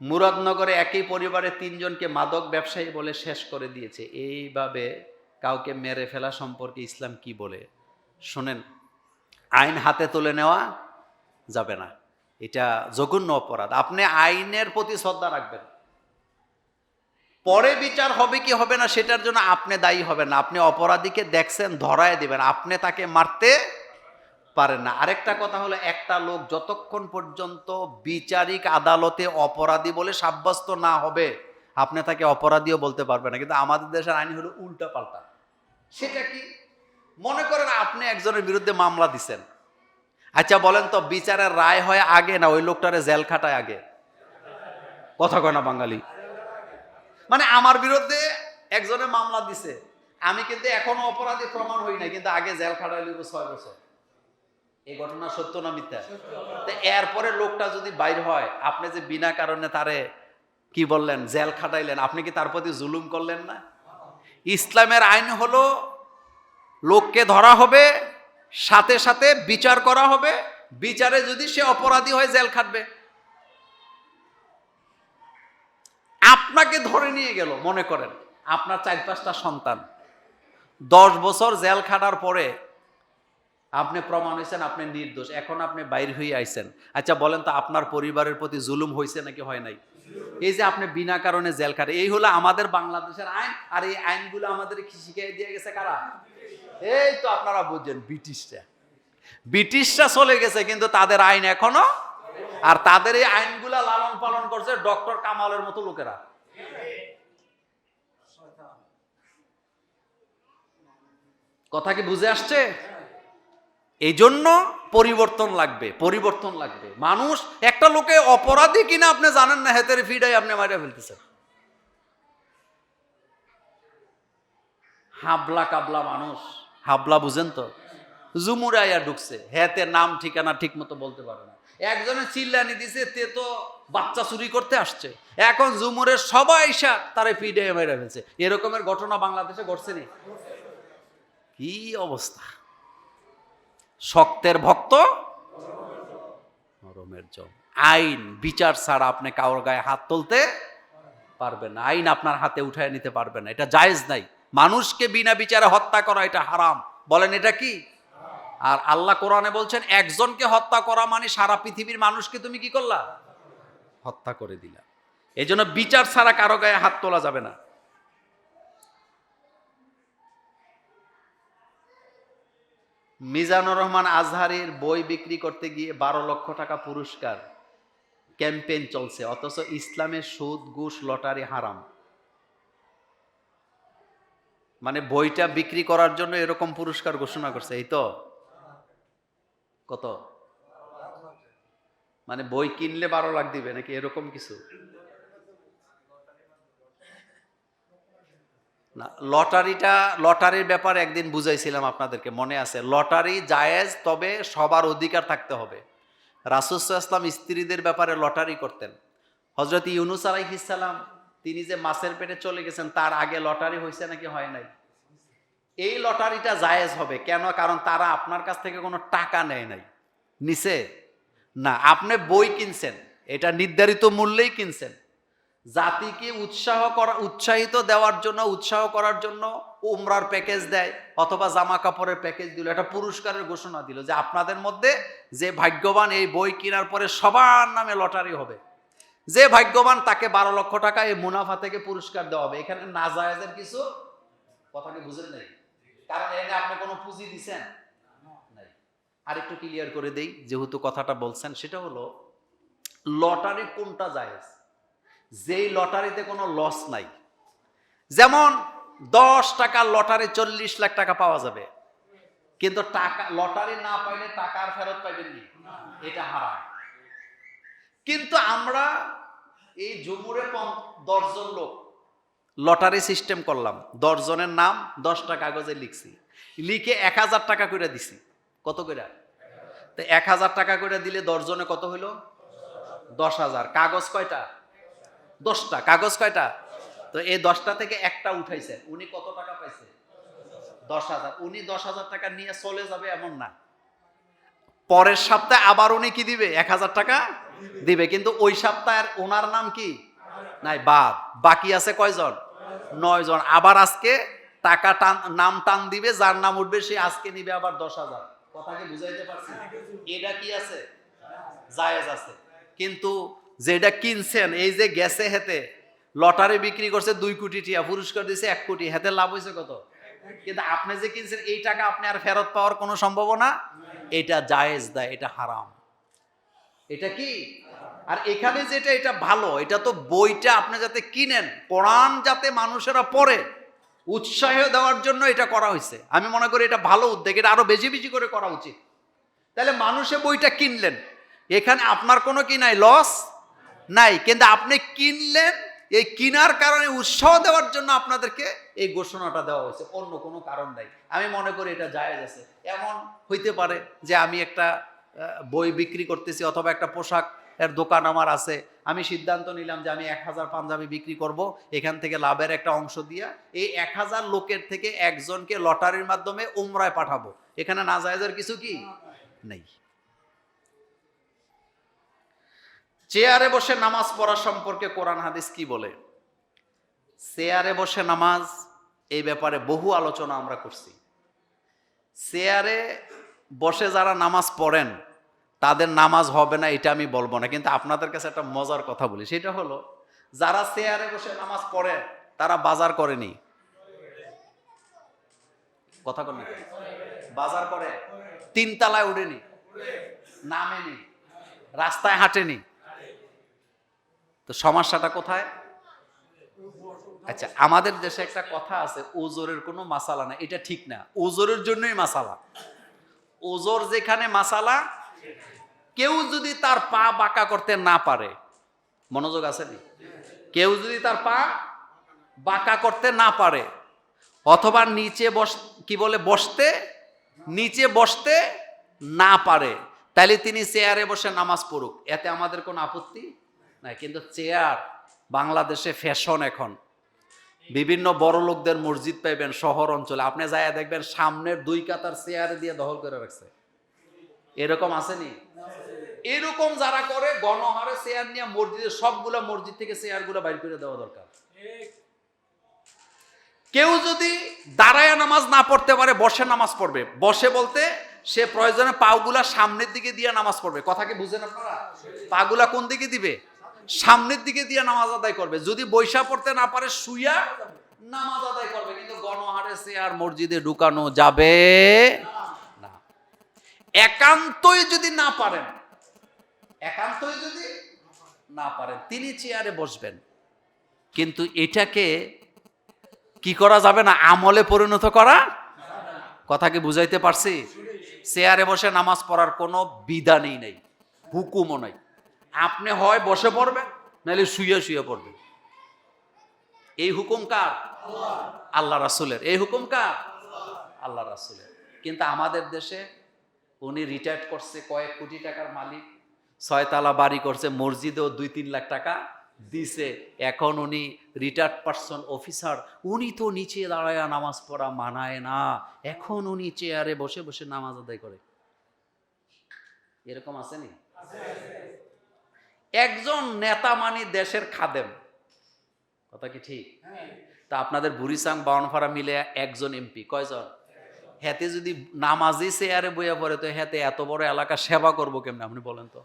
মুরাদনগরে একই পরিবারে তিনজনকে মাদক ব্যবসায়ী বলে শেষ করে দিয়েছে। এইভাবে কাউকে মেরে ফেলা সম্পর্কে ইসলাম কি বলে? শোনেন, আইন হাতে তুলে নেওয়া যাবে না। এটা জঘন্য অপরাধ। আপনি আইনের প্রতি শ্রদ্ধা রাখবেন। পরে বিচার হবে কি হবে না, সেটার জন্য আপনি দায়ী হবেন না। আপনি অপরাধীকে দেখছেন, ধরায় দিবেন। আপনি তাকে মারতে পারেন না। আরেকটা কথা হলো, একটা লোক যতক্ষণ পর্যন্ত বিচারিক আদালতে অপরাধী বলে সাব্যস্ত না হবে, আপনি তাকে অপরাধীও বলতে পারবেন না। কিন্তু আমাদের দেশের আইন হলো উল্টা পাল্টা সেটা কি? মনে করেন আপনি একজনের বিরুদ্ধে মামলা দিছেন। আচ্ছা বলেন তো, বিচারের রায় হয় আগে না ওই লোকটারে জেল খাটায় আগে? কথা কয় না বাঙালি। মানে আমার বিরুদ্ধে একজনে মামলা দিছে। আমি কিন্তু এখনও অপরাধী প্রমাণ হই না কিন্তু আগে জেল খাটাই লইব ছয় বছর। এই ঘটনা সত্য না মিথ্যা? তো এরপরে লোকটা যদি বাইর হয় আপনি যে বিনা কারণে তারে কি বললেন জেল খাটাইলেন আপনি কি তার প্রতি জুলুম করলেন না? ইসলামের আইন হলো লোককে ধরা হবে সাথে সাথে বিচার করা হবে বিচারে যদি সে অপরাধী হয় জেল খাটবে। আপনাকে ধরে নিয়ে গেল মনে করেন আপনার চার পাঁচটা সন্তান। দশ বছর জেল খাটার পরে আপনি প্রমাণ হয়েছেন আপনি নির্দোষ। এখন আপনি বাইর হয়ে আইছেন। আচ্ছা বলেন তো আপনার পরিবারের প্রতি জুলুম হয়েছে নাকি হয় নাই? এই যে আপনি বিনা কারণে জেল খাটে, এই হলো আমাদের বাংলাদেশের আইন, আর এই আইনগুলো আমাদের শিখিয়ে দিয়ে গেছে কারা? এই তো আপনারা বুঝছেন, ব্রিটিশরা। ব্রিটিশরা চলে গেছে, কিন্তু তাদের আইন এখনও, আর তাদের এই আইনগুলা লালন পালন করছে ডক্টর কামালের মতো লোকেরা। কথা কি বুঝে আসছে? এই জন্য পরিবর্তন লাগবে পরিবর্তন লাগবে। মানুষ একটা লোকে অপরাধী কিনা আপনি জানেন না, হেতের ফিডাই আপনি মারিয়া ফেলতেছেন। হাবলা কাবলা মানুষ, হাবলা বুঝেন তো? জুমুরাইয়া ঢুকছে হেতে নাম, ঠিকানা ঠিক মতো বলতে পারে না। একজনে চিল্লানি দিছে, তে তো বাচ্চা চুরি করতে আসছে। এখন জুমুরের সবাই তারে ফিডে মেরে ফেলছে। এরকমের ঘটনা বাংলাদেশে ঘটছে নি? কি অবস্থা? শক্তের ভক্ত, নরমের জম আইন, বিচার ছাড়া আপনি কারোর গায়ে হাত তুলতে পারবেন না। আইন আপনার হাতে উঠায় নিতে পারবেন না। এটা জায়েজ নাই। মানুষকে বিনা বিচারে হত্যা করা এটা হারাম। বলেন এটা কি? আর আল্লাহ কোরআনে বলছেন, একজনকে হত্যা করা মানে সারা পৃথিবীর মানুষকে তুমি কি করলা? হত্যা করে দিলা। এই জন্য বিচার ছাড়া কারও গায়ে হাত তোলা যাবে না। মিজানুর রহমান আজহারির বই বিক্রি করতে গিয়ে বারো লক্ষ টাকা পুরস্কার। ক্যাম্পেইন চলছে, অথচ ইসলামের সুদ, ঘুষ, লটারি হারাম। মানে বইটা বিক্রি করার জন্য এরকম পুরস্কার ঘোষণা করছে, এই তো? কত? মানে বই কিনলে বারো লাখ দিবে, নাকি এরকম কিছু? না, লটারিটা, লটারির ব্যাপারে একদিন বুঝাইছিলাম আপনাদেরকে, মনে আছে। লটারি জায়েজ, তবে সবার অধিকার থাকতে হবে। রাসুসাল্লাম স্ত্রীদের ব্যাপারে লটারি করতেন। হজরত ইউনুস আলাইহিসাল্লাম তিনি যে মাছের পেটে চলে গেছেন, তার আগে লটারি হয়েছে নাকি হয় নাই? এই লটারিটা জায়েজ হবে। কেন? কারণ তারা আপনার কাছ থেকে কোনো টাকা নেয় নাই। নিছে? না, আপনি বই কিনছেন। এটা নির্ধারিত মূল্যেই কিনছেন। জাতিকে উৎসাহ করা, উৎসাহিত দেওয়ার জন্য, উৎসাহ করার জন্য উমরার প্যাকেজ দেয়, অথবা জামা কাপড়ের প্যাকেজ দিল। একটা পুরস্কারের ঘোষণা দিল যে আপনাদের মধ্যে যে ভাগ্যবান এই বই কেনার পরে সবার নামে লটারি হবে। যে ভাগ্যবান তাকে বারো লক্ষ টাকা এই মুনাফা থেকে পুরস্কার দেওয়া হবে। এখানে না নাজায়েজের কিছু কথাকে বুঝেন নাই? কারণ এখানে আপনি কোনো পুঁজি দিছেন? আরেকটু ক্লিয়ার করে দেই, যেহেতু কথাটা বলছেন, সেটা হলো লটারি কোনটা জায়েজ? যেই লটারিতে কোনো লস নাই। যেমন দশ টাকা লটারি চল্লিশ লাখ টাকা পাওয়া যাবে, কিন্তু টাকা, লটারি না পাইলে টাকা আর ফেরত পাইবেন এটা হারাম। কিন্তু আমরা এই জমুরে দশজন লোক লটারি সিস্টেম করলাম। দশজনের নাম দশটা কাগজে লিখছি। লিখে এক হাজার টাকা করে দিছি। কত করে? তো এক হাজার টাকা করে দিলে দশজনে কত হইল? দশ হাজার। কাগজ কয়টা? দশটা, কাগজ কয়টা? তো এই দশটা থেকে একটা উঠাইছে। উনি কত টাকা পাইছে? দশ হাজার। উনি দশ হাজার টাকা নিয়ে চলে যাবে এমন না। পরের সপ্তাহে আবার উনি কি দিবে? এক হাজার টাকা দিবে। কিন্তু ওই সপ্তাহের ওনার নাম কি? নাই, বাদ। বাকি আছে কয়জন? নয় জন আবার আজকে টাকা টান, নাম টান দিবে, যার নাম উঠবে, সে আজকে নিবে আবার দশ হাজার। কথা কি বুঝাইতে পারছি? এটা কি আছে? জায়েজ আছে। কিন্তু যেটা কিনছেন, এই যে গেছে হেতে, লটারি বিক্রি করছে দুই কোটি টিয়া, পুরস্কার দিছে এক কোটি, হেতে লাভ হয়েছে কত? কিন্তু আপনি যে কিনছেন, এই টাকা আপনি আর ফেরত পাওয়ার কোনো সম্ভাবনা? এটা জায়েজ দেয় এটা হারাম। এটা কি? আর এখানে যেটা, এটা ভালো, এটা তো বইটা আপনি যাতে কিনেন, কোরআন যাতে মানুষেরা পড়ে, উৎসাহ দেওয়ার জন্য এটা করা হয়েছে আমি মনে করি এটা ভালো উদ্যোগ, এটা আরও বেশি বেশি করে করা উচিত। তাহলে মানুষে বইটা কিনলেন, এখানে আপনার কোনো কি নাই, লস? নাই। কিন্তু আপনি কিনলেন এই কিনার কারণে উৎসাহ দেওয়ার জন্য আপনাদেরকে এই ঘোষণাটা দেওয়া হয়েছে। অন্য কোনো কারণ নাই। আমি মনে করি এটা জায়েজ আছে। এমন হইতে পারে যে আমি একটা বই বিক্রি করতেছি অথবা একটা পোশাক এর দোকান আমার আছে। আমি সিদ্ধান্ত নিলাম যে আমি এক হাজার পাঞ্জাবি বিক্রি করব। এখান থেকে লাভের একটা অংশ দিয়া এই এক হাজার লোকের থেকে একজনকে লটারির মাধ্যমে উমরায় পাঠাবো। এখানে না জায়েজের কিছু কি? নেই। চেয়ারে বসে নামাজ পড়া সম্পর্কে কোরআন হাদিস কি বলে? চেয়ারে বসে নামাজ, এই ব্যাপারে বহু আলোচনা আমরা করছি। চেয়ারে বসে যারা নামাজ পড়েন, তাদের নামাজ হবে না, এটা আমি বলব না। কিন্তু আপনাদের কাছে একটা মজার কথা বলি, সেটা হলো, যারা চেয়ারে বসে নামাজ পড়ে, তারা বাজার করেনি। কথা কর বাজার করে। তিনতলায় উঠেনি, নামেনি, রাস্তায় হাঁটেনি। তো সমস্যাটা কোথায়? আচ্ছা আমাদের দেশে একটা কথা আছে, ওজোরের কোনো মাসালা না এটা ঠিক না, ওজোরের জন্যই মাসালা। ওজোর যেখানে মাসালা, কেউ যদি তার পা বাঁকা করতে না পারে, মনোযোগ আছে নি? কেউ যদি তার পা বাঁকা করতে না পারে, অথবা নিচে বস, কি বলে, বসতে, নিচে বসতে না পারে, তাহলে তিনি চেয়ারে বসে নামাজ পড়ুক। এতে আমাদের কোনো আপত্তি? নাই, কিন্তু চেয়ার, বাংলাদেশে ফ্যাশন এখন। বিভিন্ন বড় লোকদের মসজিদ পাইবেন শহর অঞ্চলে। আপনি যাইয়া দেখবেন সামনের দুই কাতার চেয়ারে দিয়ে দখল করে রাখছে। এরকম আসেনি? এরকম যারা করে, গণহারে চেয়ার নিয়ে মসজিদের সবগুলা মসজিদ থেকে চেয়ারগুলো বাইর করে দেওয়া দরকার। কেউ যদি দাঁড়ায় নামাজ না পড়তে পারে, বসে নামাজ পড়বে। বসে বলতে সে প্রয়োজনে পাগুলা সামনের দিকে দিয়ে নামাজ পড়বে। কথা কি বুঝেন আপনারা? পাগুলা কোন দিকে দিবে? সামনের দিকে দিয়ে নামাজ আদায় করবে। যদি বৈশা পড়তে না পারে, শুইয়া নামাজ আদায় করবে। কিন্তু গণহারে চেয়ার মসজিদে ঢুকানো যাবে না। একান্তই যদি না পারেন, একান্তই যদি না পারেন, তিনি চেয়ারে বসবেন। কিন্তু এটাকে কি করা যাবে না? আমলে পরিণত করা কথা কি বুঝাইতে পারছি? চেয়ারে বসে নামাজ পড়ার কোনো বিধানই নেই, হুকুমও নাই। আপনি হয় বসে পড়বেন, নাহলে শুয়ে শুয়ে পড়বেন। এই হুকুম কার? আল্লাহ রাসুলের। এই হুকুম কার? আল্লাহ রাসুলের। কিন্তু আমাদের দেশে উনি রিটায়ার্ড করছে কয়েক কোটি টাকার মালিক, ছয়তলা বাড়ি করছে, মসজিদেও দুই তিন লাখ টাকা দিছে। এখন উনি রিটায়ার্ড পার্সন অফিসার উনি তো নিচে দাঁড়ায় নামাজ পড়া মানায় না। এখন উনি চেয়ারে বসে বসে নামাজ আদায় করে। এরকম আসেনি একজন নেতা মানে দেশের খাদেম। কথা কি ঠিক? তা আপনাদের বুড়িসাং বাউনফাড়া মিলে একজন এমপি কয়জন? হেতে যদি নামাজি চেয়ারে বইয়া পড়ে তো হেতে এত বড় এলাকা সেবা করব কেমনে? আপনি বলেন তো।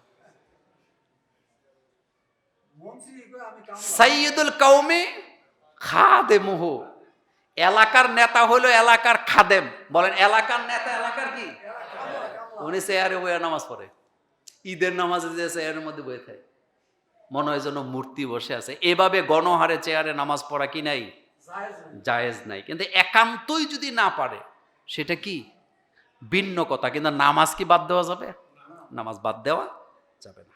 সাইয়দুল কৌমি খাদেমুহ। এলাকার নেতা হলো এলাকার খাদেম। বলেন এলাকার নেতা এলাকার কি? উনি চেয়ারে বইয়া নামাজ পড়ে। ঈদের নামাজে যে চেয়ারের মধ্যে বয়ে থাকে। মনে হয় যেন মূর্তি বসে আছে। এভাবে গণহারে চেয়ারে নামাজ পড়া কি নাই? জায়েজ নাই। কিন্তু একান্তই যদি না পারে সেটা কি? ভিন্ন কথা। কিন্তু নামাজ কি বাদ দেওয়া যাবে? নামাজ বাদ দেওয়া যাবে না।